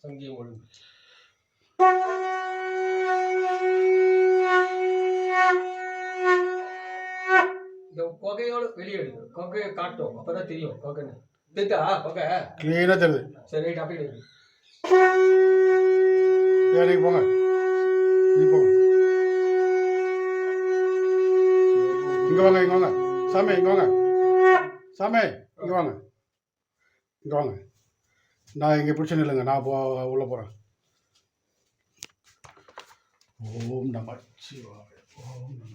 சங்கிய மொழி இந்த கொகையோட வெளியே எடுங்க கொகையை காட்டும் அப்பதான் தெரியும் கொகைன்னு. தெரியுதா கொகை? கிளியரா தெரியுது. சரி ரைட் அப்படியே எடுங்க போங்க. நீ போங்க இங்க வாங்க இங்க வாங்க. சாமி இங்க வாங்க. சாமி இங்க வாங்க. இங்க வாங்க. நான் இங்கே பிரச்சனை இல்லைங்க. நான் போ உள்ளே போகிறேன் ஓம் நம சிவாய ஓம் நம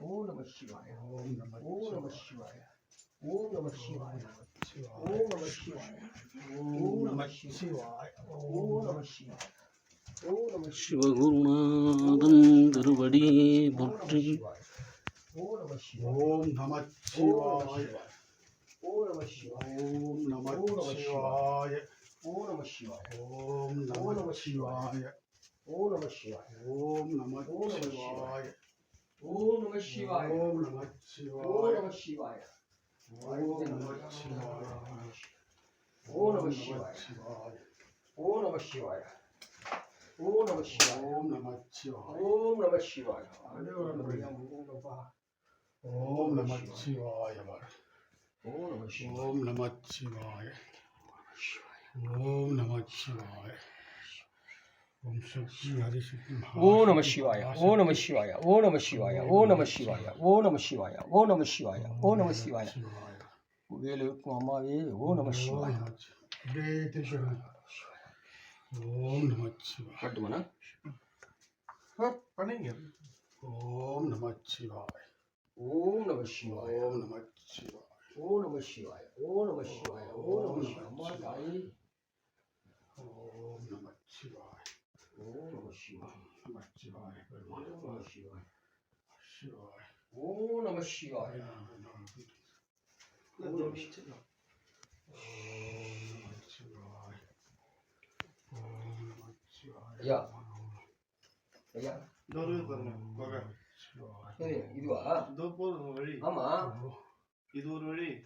ஓம் நம சிவாய ஓம் நம ஓம் நம சிவாய ஓம் நம சிவாய ஓம் நம சிவாய ஓம் நம சிவாய ஓம் நம சிவாய சிவகுருநாதன் திருவடி போற்றி ஓம் நம சிவாய ஓம் நம சிவாய ஓம் நம சிவாய ஓம் நம சிவாய ஓம் நம சிவாய ஓம் நம சிவாய ஓம் நம சிவாய 我那么喜欢呀！我那么喜欢呀！我那么喜欢呀！我那么喜欢呀！我那么喜欢呀！我那么喜欢！我那么喜欢呀！我那么喜欢呀！我那么喜欢呀！我那么喜欢呀！我那么喜欢呀！ఓ నమ శివాయ ఓ నమ శివాయ ఓ నమ శివాయ ఓ నమ శివాయ ఓ నమ శివాయ ఓ నమ శివాయ ఓ నమ శివాయ వేలు అమ్మావే ఓ నమ శివాయ ఓం నమ శివాయ ఓం నమ శివాయ ఓం నమ శివాయ ఓం నమ శివాయ ఓ నమ శివాయ ఓ నమ శివాయ ఓ నమ శివాయ ఓం నమ శివాయ 오 나무 시와이 야. 야야. 너도 이거네 거기 형님 이리 와 너 보는 거리. 아마 어. 이도 놀이